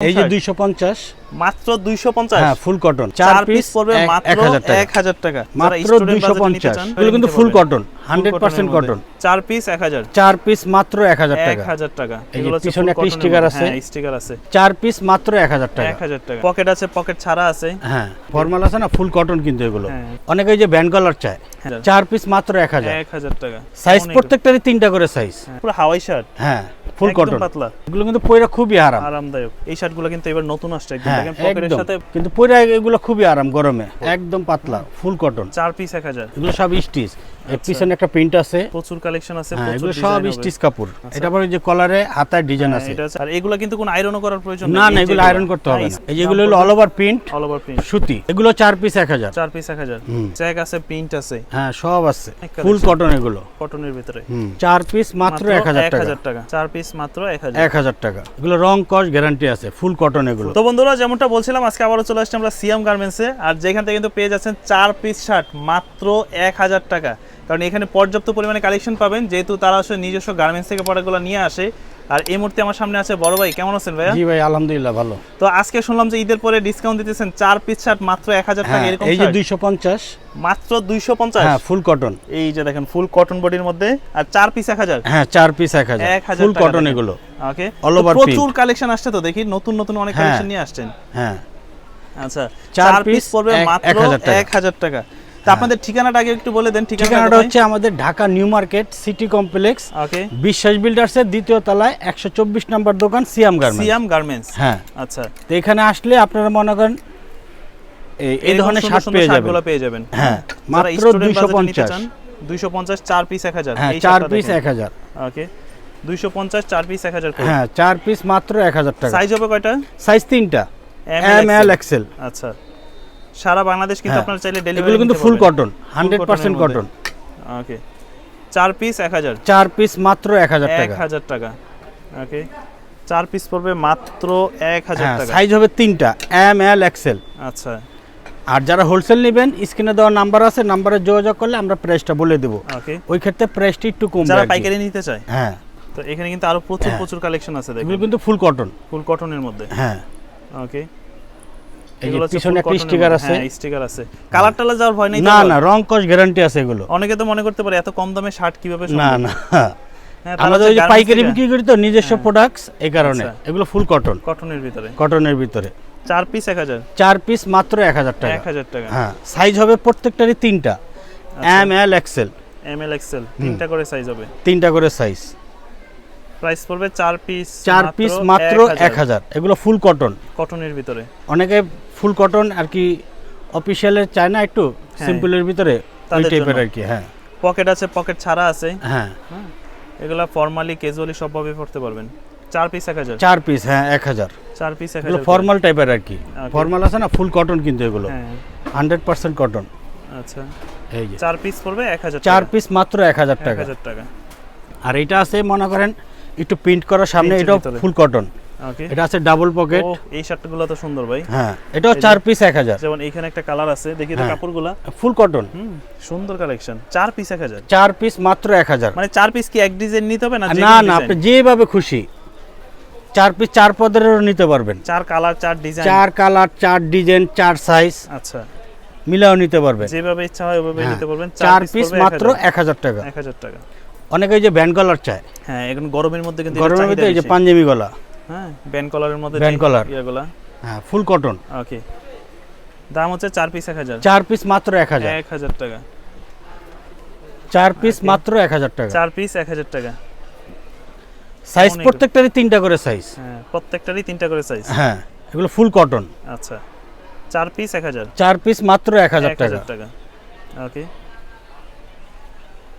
এই যে। দুইশো পঞ্চাশ মাত্র দুইশো পঞ্চাশ। হ্যাঁ ফুল কটন চার পিস পড়বে মাত্র হাজার টাকা। মাত্র student দুইশো budget এ নিতে পঞ্চাশ। চান, এগুলো কিন্তু full cotton hundred Full percent cotton এর কটন চার পিস এক হাজার। চার পিস মাত্র এক হাজার এক টাকা। হাজার টাকা। এই এগুলো পিছনে একটা মধ্যে। আছে। হ্যাঁ স্টিকার আছে। চার পিস মাত্র এক হাজার টাকা। এক হাজার টাকা। পকেট আছে পকেট ছাড়া আছে। হ্যাঁ ফর্মাল আছে না ফুল কটন কিন্তু এগুলো। হ্যাঁ। অনেকে যে ব্যান্ড কলার চায়। হ্যাঁ। চার পিস মাত্র এক হাজার। টাকা। সাইজ প্রত্যেকটারই তিনটা করে সাইজ হ্যাঁ, পুরো হাওয়াই শার্ট হ্যাঁ ফুল কটন পাতলা। এগুলো কিন্তু পয়রা খুবই আরাম আরামদায়ক। এই শার্টগুলো কিন্তু এবার নতুন আসছে একদম হ্যাঁ পকেটের সাথে কিন্তু পরে এগুলো খুবই আরাম গরমে। একদম পাতলা ফুল কটন চার পিস এক হাজার। এগুলো সব স্টিচ এর পিছনে একটা প্রিন্ট আছে। প্রচুর কালেকশন আছে হ্যাঁ এগুলো সব স্টিচ কাপড়। এটা আবার যে কলারে হাতায় ডিজাইন হ্যাঁ, আছে। আর এগুলো কিন্তু কোনো আয়রনও করার প্রয়োজন না না এগুলো আয়রন করতে হবে না। এই যেগুলো হলো all over print all over print সুতি। এগুলো চার পিস এক হাজার। চার পিস এক হাজার। হুম। চ্যাক আছে প্রিন্ট আছে। হ্যাঁ সব আছে। ফুল কটন এগুলো। কটনের ভিতরে। হুম। চার পিস মাত্র এক হাজার টাকা। হাজার টাকা। চার পিস মাত্র এক হাজার। এক হাজার টাকা। এগুলো রং কস গ্যারান্টি আছে। ফুল কটন এগুলো। তো বন্ধুরা যেমনটা বলছিলাম আজকে আবারও চলে আসছি আমরা সিএম গার্মেন্টসে আর যেখান থেকে কিন্তু পেয়ে যাচ্ছেন চার পিস শার্ট মাত্র এক হাজার টাকা। কারণ এখানে পর্যাপ্ত পরিমাণে কালেকশন পাবেন। যেহেতু তারা আসলে নিজস্ব গার্মেন্টস থেকে প্রোডাক্টগুলো নিয়ে আসে। আর এই মুহূর্তে আমার সামনে আছে বড় ভাই। কেমন আছেন ভাইয়া? জি ভাই আলহামদুলিল্লাহ ভালো। তো আজকে শুনলাম যে ঈদের পরে ডিসকাউন্ট দিতেছেন চার পিস শার্ট মাত্র এক হাজার টাকা হ্যাঁ এরকম এই যে shirt? দুইশো পঞ্চাশ। মাত্র দুইশো পঞ্চাশ? হ্যাঁ ফুল কটন এই যে দেখেন ফুল কটন বডির মধ্যে। আর চার পিস এক হাজার? হ্যাঁ চার পিস এক হাজার। এক হাজার ফুল কটন এগুলো। ওকে All over প্রচুর কালেকশন আসছে তো দেখি। নতুন নতুন অনেক হ্যাঁ। কালেকশন নিয়ে আসছেন। হ্যাঁ। আচ্ছা চার পিস পড়বে মাত্র এক হাজার টাকা। তা আপনাদের ঠিকানাটা আগে একটু বলে দেন ঠিকানাটা হচ্ছে আমাদের Dhaka new market city complex okay. Biswas বিল্ডার্সের দ্বিতীয় তলায় একশো চব্বিশ নম্বর দোকান সিয়াম গার্মেন্টস। সিয়াম গার্মেন্টস। হ্যাঁ। আচ্ছা। তো এখানে আসলে আপনারা মনে করেন এই- এই ধরনের শার্ট পেয়ে যাবেন। পেয়ে যাবেন। হ্যাঁ, মাত্র student 250 budget নিতে চান, 250 চার পিস এক হাজার। হ্যাঁ এই চার পিস দেখেন। এক হাজার। ওকে। 250 চার পিস এক হাজার হ্যাঁ চার পিস মাত্র এক হাজার টাকা। সাইজ হবে কয়টা? সাইজ তিনটা। এম এল এক্সেল আচ্ছা। সারা বাংলাদেশ কিন্তু হ্যাঁ। আপনারা চাইলে ডেলিভারি এগুলো কিন্তু full cotton hundred percent cotton okay চার পিস এক হাজার। চার পিস মাত্র এক হাজার এক টাকা হাজার টাকা। ওকে চার পিস পড়বে মাত্র এক হাজার হ্যাঁ টাকা। সাইজ হবে তিনটা এম এল এক্সেল আচ্ছা। আর যারা হোলসেল নেবেন স্ক্রিনে দেওয়া নাম্বার আছে নাম্বারে যোগাযোগ করলে আমরা প্রাইসটা বলে দেবো। ওকে ওই ক্ষেত্রে প্রাইসটা একটু কমবে যারা পাইকারি নিতে চায়? হ্যাঁ। তো এখানে কিন্তু আরও প্রচুর হ্যাঁ। প্রচুর কালেকশন আছে এগুলো দেখুন কিন্তু ফুল কটন ফুল কটনের মধ্যে। হ্যাঁ। ওকে এই পিছনে একটা স্টিকার আছে। স্টিকার আছে। কালার টালার যাওয়ার ভয় নেই না না রং কস গ্যারান্টি আছে এগুলো। অনেকে তো মনে করতে পারে এত কম দামে শার্ট কীভাবে না না। হ্যাঁ, তারা আমাদের হচ্ছে ওই যে পাইকারি বিক্রি করি তো নিজস্ব প্রোডাক্টস এই কারণে। আচ্ছা। এগুলো ফুল কটন কটনের ভিতরে। কটনের ভিতরে। চার পিস এক হাজার। চার পিস মাত্র এক হাজার টাকা। এক হাজার টাকা। হ্যাঁ সাইজ হবে প্রত্যেকটারই তিনটা। M L XL M L XL তিনটা করে সাইজ হবে। তিনটা করে সাইজ প্রাইস পড়বে পিস পিস মাত্র এক হাজার। এগুলো ফুল কটন। কটনের ভিতরে। অনেকে ফুল কটন আর কি অফিসিয়ালের চায় না একটু হ্যাঁ। সিম্পলের ভিতরে ওই টাইপের আর কি হ্যাঁ। পকেট আছে পকেট ছাড়া আছে। হ্যাঁ। এগুলা ফর্মালি ক্যাজুয়ালি সবভাবে পড়তে পারবেন। চার পিস এক হাজার। চার পিস হ্যাঁ এক হাজার। চার পিস এক হাজার ফর্মাল টাইপের আর কি। ফর্মাল আছে না ফুল কটন কিন্তু এগুলো। হান্ড্রেড পার্সেন্ট কটন আচ্ছা। এই যে। চার পিস পড়বে এক হাজার চার পিস মাত্র এক হাজার টাকা। হাজার টাকা। আর এটা আছে মনে করেন একটু প্রিন্ট করা সামনে ভিতরে। ফুল কটন এটা আছে ডাবল পকেট এই শার্টগুলো তো সুন্দর ভাই। হ্যাঁ এটাও চার পিস এক হাজার। যেমন এইখানে একটা কালার আছে দেখি তো। কাপড়গুলা। ফুল কটন সুন্দর কালেকশন চার পিস এক হাজার। চার পিস মাত্র এক হাজার। মানে চার পিস কি এক ডিজাইন নিতে হবে না না না আপনি যেভাবে খুশি চার পিস চার পদেরও নিতে পারবেন। চার কালার চার ডিজাইন চার কালার চার ডিজাইন চার সাইজ আচ্ছা। মিলাও নিতে পারবেন। যেভাবে ইচ্ছা হয় ওভাবে হ্যাঁ। নিতে পারবেন। চার পিস মাত্র এক হাজার টাকা। এক হাজার টাকা। অনেকে যে ব্যান্ড কলার চায়। হ্যাঁ এখন গরমের মধ্যে কিন্তু গরমের মধ্যে এই যে পাঞ্জাবি গলা। হ্যাঁ ব্যান্ড কলারের মধ্যে Band collar। ইয়াগুলা। হ্যাঁ ফুল কটন। ওকে। দাম হচ্ছে চার পিস এক হাজার। চার পিস মাত্র এক হাজার। এক হাজার টাকা। চার পিস মাত্র এক হাজার টাকা। চার পিস এক হাজার টাকা। সাইজ প্রত্যেকটারই তিনটা করে সাইজ। হ্যাঁ প্রত্যেকটারই তিনটা করে সাইজ। হ্যাঁ এগুলো ফুল কটন। আচ্ছা। চার পিস এক হাজার। চার পিস মাত্র এক হাজার এক টাকা। টাকা। ওকে।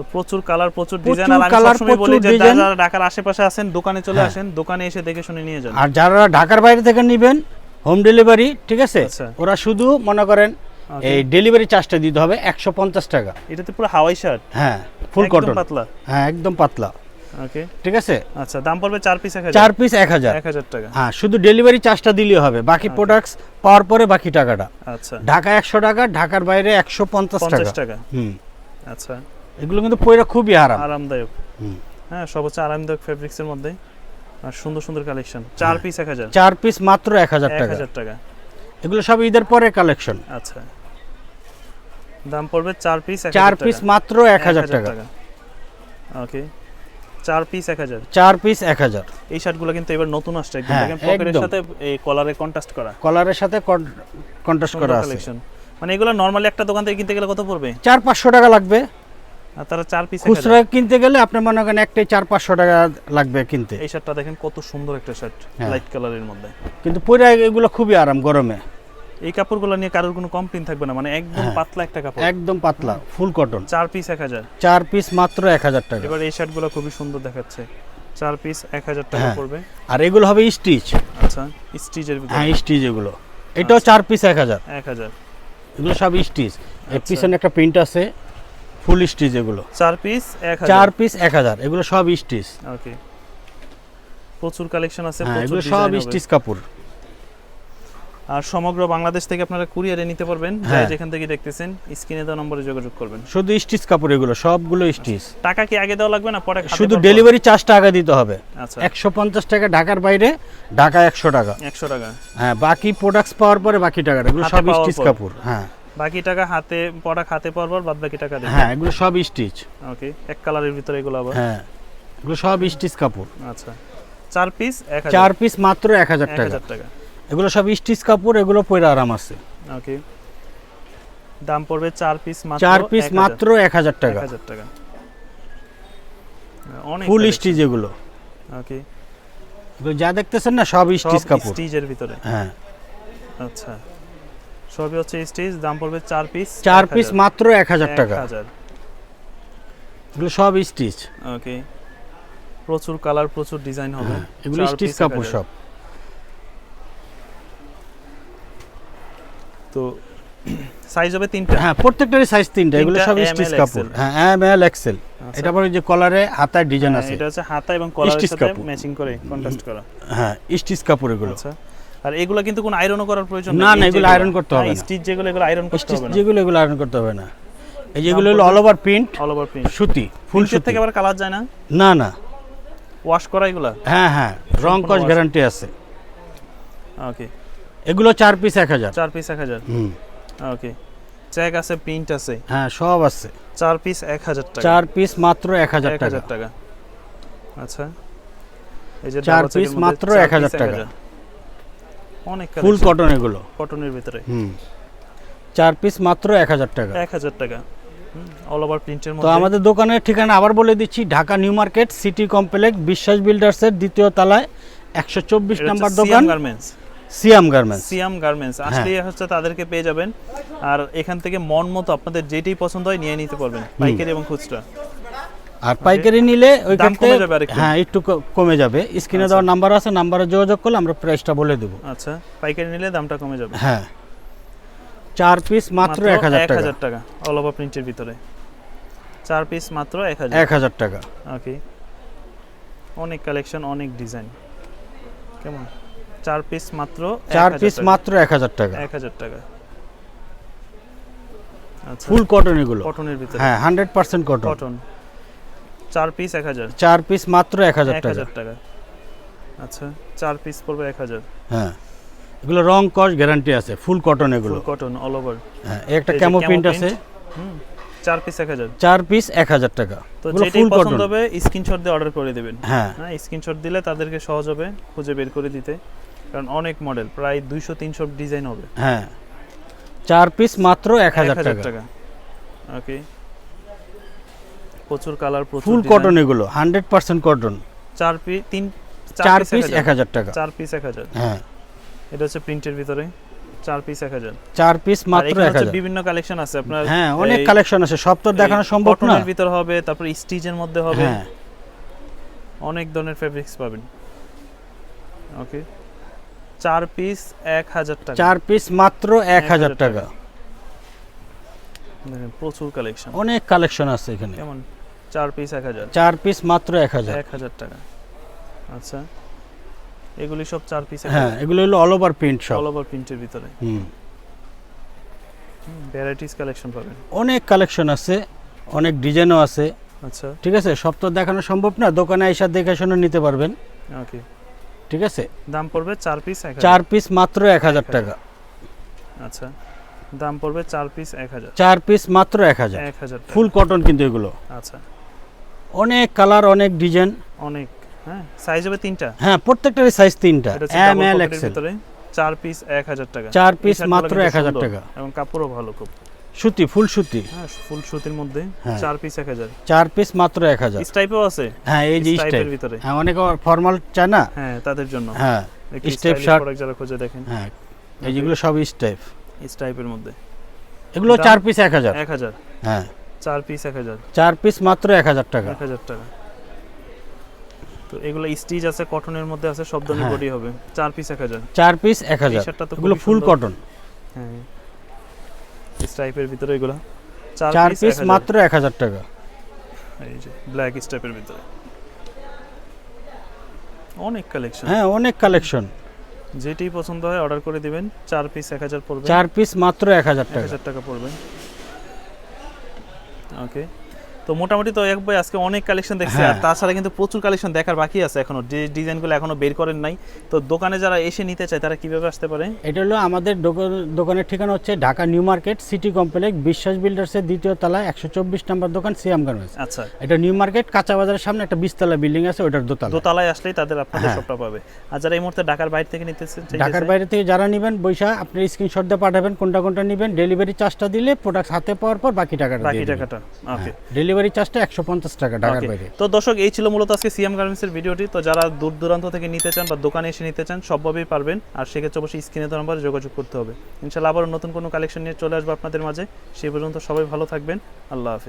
তো প্রচুর কালার প্রচুর ডিজাইন আর আমি সবসময় বলি যে যারা ঢাকার আশেপাশে আছেন দোকানে চলে হ্যাঁ। আসেন দোকানে এসে দেখে শুনে নিয়ে যান। আর যারা ঢাকার বাইরে থেকে নেবেন হোম ডেলিভারি ঠিক আছে? আচ্ছা। ওরা শুধু মনে করেন এই ডেলিভারি চার্জটা দিতে হবে একশো পঞ্চাশ টাকা। এটা তো পুরো হাওয়াই শার্ট হ্যাঁ ফুল কটন পাতলা। হ্যাঁ একদম পাতলা। ওকে ঠিক আছে? আচ্ছা দাম পড়বে চার পিস এক চার পিস এক হাজার। এক হাজার টাকা। হ্যাঁ শুধু ডেলিভারি চার্জটা দিলেই হবে। বাকি প্রোডাক্টস পাওয়ার পরে বাকি টাকাটা। আচ্ছা। ঢাকা একশো টাকা ঢাকার বাইরে একশো পঞ্চাশ টাকা। হুম। আচ্ছা। এগুলো কিন্তু পয়রা খুবই আরাম। আরামদায়ক। হ্যাঁ সব হচ্ছে আরামদায়ক ফেব্রিক্সের মধ্যে আর সুন্দর সুন্দর কালেকশন চার পিস এক হাজার। চার পিস মাত্র এক হাজার এক টাকা হাজার টাকা। এগুলো সব ঈদের পরে কালেকশন আচ্ছা। দাম পড়বে চার পিস চার পিস মাত্র এক হাজার টাকা। ওকে চার পিস এক হাজার। চার পিস এক হাজার। এই শার্টগুলো কিন্তু এবার নতুন আসছে। একদম হ্যাঁ, দেখেন পকেটের সাথে এই কলারে কন্ট্রাস্ট করা। কলারের সাথে কন্ট্রাস্ট করা আছে। কালেকশন মানে এগুলো নরমালি একটা দোকান থেকে কিনতে গেলে কত পড়বে? চার পাঁচশো টাকা লাগবে। তারা চার পিস খুচরা কিনতে গেলে আপনি মনে করেন একটাই চার পাঁচশো টাকা লাগবে কিনতে। এই শার্টটা দেখেন কত সুন্দর একটা শার্ট। লাইট কালারের মধ্যে। কিন্তু পরে এগুলো খুবই আরাম গরমে। এই কাপড়গুলো নিয়ে কারোর কোনো কমপ্লেন থাকবে না মানে একদম হ্যাঁ। পাতলা একটা কাপড়। একদম পাতলা ফুল কটন চার পিস এক হাজার। চার পিস মাত্র এক হাজার টাকা। এবার এই শার্টগুলো খুবই সুন্দর দেখাচ্ছে। চার পিস এক হাজার টাকা হ্যাঁ। পড়বে। আর এগুলো হবে স্টিচ আচ্ছা স্টিচের হ্যাঁ স্টিচ এগুলো। এটাও চার পিস এক হাজার। এক হাজার। এগুলো সব স্টিচ এর আচ্ছা। পিছনে একটা প্রিন্ট আছে। ফুল স্টিচ এগুলো। চার পিস চার পিস এক হাজার। এগুলো সব স্টিচ। ওকে। প্রচুর কালেকশন আছে হ্যাঁ এগুলো সব স্টিচ কাপড়। আর সমগ্র বাংলাদেশ থেকে আপনারা কুরিয়ারে নিতে পারবেন যাই হ্যাঁ। যেখান থেকে দেখতেছেন স্ক্রিনে দেওয়া নম্বরে যোগাযোগ করবেন। শুধু স্টিচ কাপড় এগুলো সবগুলো স্টিচ। টাকা কি আগে দেওয়া লাগবে না? পরে শুধু ডেলিভারি চার্জ টাকা দিতে হবে। আচ্ছা। একশো পঞ্চাশ টাকা ঢাকার বাইরে ঢাকা একশো টাকা। একশো টাকা। হ্যাঁ বাকি প্রোডাক্টস পাওয়ার পরে বাকি টাকাটা এগুলো সব স্টিচ কাপড় হ্যাঁ। বাকি টাকা হাতে পড়া খাতে পারব বাদ বাকি টাকা হ্যাঁ এগুলো সব স্টিচ। ওকে এক কালারের ভিতরে এগুলো আবার? হ্যাঁ এগুলো সব স্টিচ কাপড়। আচ্ছা চার পিস চার পিস মাত্র এক হাজার টাকা। হাজার টাকা। এগুলো সব স্টিচ কাপড় এগুলো পরে আরাম আছে। ওকে দাম পড়বে চার পিস মাত্র চার পিস মাত্র এক হাজার টাকা। 1000 টাকা। অনেক ফুল স্টিচ এগুলো ওকে। যা দেখতেছেন না সব স্টিচ কাপড়। স্টিচের ভিতরে। হ্যাঁ। আচ্ছা। সবই হচ্ছে স্টিচ দাম পড়বে চার পিস চার পিস মাত্র এক হাজার টাকা। হাজার। এগুলো সব স্টিচ ওকে প্রচুর কালার প্রচুর ডিজাইন হবে। হ্যাঁ এগুলো স্টিচ কাপড় সব। তো সাইজ হবে তিনটা। হ্যাঁ প্রত্যেকটারই সাইজ তিনটা এগুলো সব স্টিচ কাপড়। হ্যাঁ এম এল এক্সেল। এটা পরে যে কলারে হাতায় ডিজাইন হ্যাঁ, আছে। এটা হচ্ছে হাতা এবং কলারের সাথে। ম্যাচিং করে কন্ট্রাস্ট করা। হ্যাঁ স্টিচ কাপড় এগুলো। আচ্ছা। আর এগুলো কিন্তু কোনো আয়রনও করার প্রয়োজন না, না, এগুলো iron করতে হবে না। স্টিচ যেগুলো এগুলো আয়রন করতে হবে না। যেগুলো এগুলো আয়রন করতে হবে না। এই যেগুলো হলো all over print all over print সুতি ফুল সুতি থেকে আবার কালার যায় না? না না। ওয়াশ করা এগুলা? হ্যাঁ হ্যাঁ রং কস গ্যারান্টি আছে। ওকে এগুলো চার পিস এক হাজার। চার পিস এক হাজার? হুম। ওকে চেক আছে প্রিন্ট আছে? হ্যাঁ সব আছে। চার পিস এক হাজার টাকা। চার পিস মাত্র এক হাজার এক টাকা। হাজার টাকা। আচ্ছা। এই যে চার মধ্যে মাত্র চার 1000 টাকা। 1000 অনেক ফুল কটন এগুলো? কটনের ভিতরে। হুম। চার পিস মাত্র এক হাজার টাকা। এক হাজার টাকা। অল ওভার প্রিন্টের তো আমাদের দোকানের ঠিকানা আবার বলে দিচ্ছি Dhaka new market city complex Biswas বিল্ডার্সের দ্বিতীয় তলায় একশো চব্বিশ নাম্বার দোকান garments Siam garments Siam garments. আসলে হচ্ছে তাদেরকে পেয়ে যাবেন। আর এখান থেকে মন মতো আপনাদের যেটি পছন্দ হয় নিয়ে নিতে পারবেন পাইকারি এবং খুচরা। আর পাইকারি নিলে ওইখান থেকে। হ্যাঁ একটু কমে যাবে। স্ক্রিনে দেওয়ার নাম্বার আছে নাম্বারে যোগাযোগ করলে আমরা প্রাইসটা বলে দেবো। আচ্ছা পাইকারি নিলে দামটা কমে যাবে? হ্যাঁ। চার পিস মাত্র এক হাজার টাকা। টাকা অল ওভার প্রিন্টের ভিতরে। চার পিস মাত্র এক হাজার। এক হাজার টাকা। ওকে অনেক কালেকশন অনেক ডিজাইন কেমন? চার পিস মাত্র চার পিস মাত্র এক হাজার টাকা। এক হাজার টাকা। আচ্ছা। ফুল কটন এগুলো। কটনের ভিতরে। হ্যাঁ হান্ড্রেড পার্সেন্ট কটন কটন চার পিস এক হাজার। চার পিস মাত্র এক হাজার এক টাকা। হাজার টাকা। আচ্ছা চার পিস পড়বে এক হাজার। হ্যাঁ। এগুলো রং কস গ্যারান্টি আছে ফুল কটন এগুলো। ফুল কটন অল ওভার হ্যাঁ একটা ক্যামো প্রিন্ট আছে। হুম চার পিস এক হাজার। চার পিস এক হাজার টাকা। তো যেটাই ফুল পছন্দ হবে স্ক্রিনশট দিয়ে অর্ডার করে দেবেন। হ্যাঁ। হ্যাঁ স্ক্রিনশট দিলে তাদেরকে সহজ হবে খুঁজে বের করে দিতে। কারণ অনেক মডেল প্রায় দুইশো তিনশো ডিজাইন হবে। হ্যাঁ। চার পিস মাত্র এক হাজার 1000 টাকা। টাকা। ওকে প্রচুর কালার প্রচুর ফুল কটন এগুলো হান্ড্রেড পার্সেন্ট কটন চার পিস তিন চার পিস এক হাজার। টাকা। চার পিস এক হাজার। হ্যাঁ। এটা হচ্ছে প্রিন্টের ভিতরে চার পিস এক হাজার। চার পিস মাত্র এখানে এক হচ্ছে হাজার। বিভিন্ন কালেকশন আছে আপনার হ্যাঁ অনেক কালেকশন আছে সব তো দেখানো সম্ভব না। কটনের ভিতর হবে তারপর স্টিচের মধ্যে হবে। হ্যাঁ। অনেক ধরনের ফেব্রিক্স পাবেন। ওকে। চার পিস এক হাজার টাকা। চার পিস মাত্র এক হাজার 1000 টাকা। দেখেন প্রচুর কালেকশন অনেক কালেকশন আছে এখানে। কেমন? চার পিস এক হাজার। চার পিস মাত্র এক হাজার। এক হাজার টাকা। আচ্ছা। এগুলি সব চার পিস হ্যাঁ এগুলো হলো অল ওভার প্রিন্ট সব। অল ওভার প্রিন্টের ভিতরে। হুম। ভ্যারাইটিস কালেকশন পাবেন। অনেক কালেকশন আছে অনেক ডিজাইনও আছে। আচ্ছা। ঠিক আছে সব তো দেখানো সম্ভব না দোকানে এসে দেখে শুনে নিতে পারবেন। ওকে। ঠিক আছে? দাম পড়বে চার পিস চার পিস মাত্র এক হাজার টাকা। আচ্ছা। দাম পড়বে চার পিস এক হাজার। চার পিস মাত্র এক হাজার। এক হাজার ফুল কটন কিন্তু এগুলো। আচ্ছা। অনেক কালার অনেক ডিজাইন অনেক হ্যাঁ? সাইজ হবে তিনটা? হ্যাঁ প্রত্যেকটারই সাইজ তিনটা। এম এল এক্সেল ভিতরে চার পিস এক হাজার টাকা। চার পিস মাত্র এক হাজার টাকা। এবং কাপড়ও ভালো খুব। সুতি ফুল সুতি। হ্যাঁ ফুল সুতির মধ্যে হ্যাঁ। চার পিস এক হাজার। চার পিস মাত্র এক হাজার। স্টাইপও আছে। হ্যাঁ এই যে স্টাইপের ভিতরে। হ্যাঁ অনেক ফর্মাল চায় না? হ্যাঁ তাদের জন্য। হ্যাঁ স্টাইলিশ শার্ট যারা খুঁজে দেখেন। হ্যাঁ এই যেগুলো সব স্টাইপ স্টাইপের মধ্যে। এগুলো চার পিস এক হাজার। এক হাজার। হ্যাঁ। চার পিস এক হাজার। চার পিস মাত্র এক হাজার টাকা। এক হাজার টাকা। তো এগুলো স্টিচ আছে কটনের মধ্যে আছে সব ধরনের হ্যাঁ। বডি হবে। চার পিস এক হাজার। চার পিস এক হাজার। এগুলো ফুল কটন হ্যাঁ। স্টাইপের ভিতরে এগুলো। চার পিস মাত্র এক হাজার টাকা। এই যে ব্ল্যাক স্টাইপের ভিতরে। অনেক কালেকশন হ্যাঁ অনেক কালেকশন যেটি পছন্দ হয় অর্ডার করে দিবেন। চার পিস এক হাজার পড়বে। চার পিস মাত্র এক হাজার টাকা। হাজার টাকা পড়বে। ওকে তো মোটামুটি তো এক ভাই আজকে অনেক কালেকশন দেখছি আর হ্যাঁ। তাছাড়া কিন্তু প্রচুর কালেকশন দেখার বাকি আছে এখনও। যে ডিজাইনগুলো এখনও বের করেন নাই তো দোকানে যারা এসে নিতে চায় তারা কীভাবে আসতে পারে? এটা হলো আমাদের দোকানের ঠিকানা হচ্ছে Dhaka new market city complex Biswas বিল্ডার্সের দ্বিতীয় তলায় একশো চব্বিশ নম্বর দোকান সিয়াম গার্মেন্টস আচ্ছা। এটা নিউ মার্কেট কাঁচা বাজারের সামনে একটা বিশতলা বিল্ডিং আছে ওটার দোতলা। দোতলায় আসলেই তাদের আপনাদের হ্যাঁ। সবটা পাবে। আর যারা এই মুহূর্তে ঢাকার বাইরে থেকে নিতে ঢাকার বাইরে থেকে যারা নেবেন বৈশা আপনি স্ক্রিনশট দিয়ে পাঠাবেন কোনটা কোনটা নেবেন ডেলিভারি চার্জটা দিলে প্রোডাক্ট হাতে পাওয়ার পর বাকি টাকাটা বাকি টাকাটা ওকে ডেলিভারি চার্জটা একশো পঞ্চাশ টাকা ঢাকার বাইরে। তো দর্শক এই ছিল মূলত আজকে সিএম গার্মেন্টসের ভিডিওটি। তো যারা দূর দূরান্ত থেকে নিতে চান বা দোকানে এসে নিতে চান সবভাবেই পারবেন। আর সেক্ষেত্রে অবশ্যই স্ক্রিনে তো নাম্বারে যোগাযোগ করতে হবে। ইনশাল্লাহ আবার নতুন কোনো কালেকশন নিয়ে চলে আসব আপনাদের মাঝে। সেই পর্যন্ত সবাই ভালো থাকবেন। আল্লাহ হাফিজ।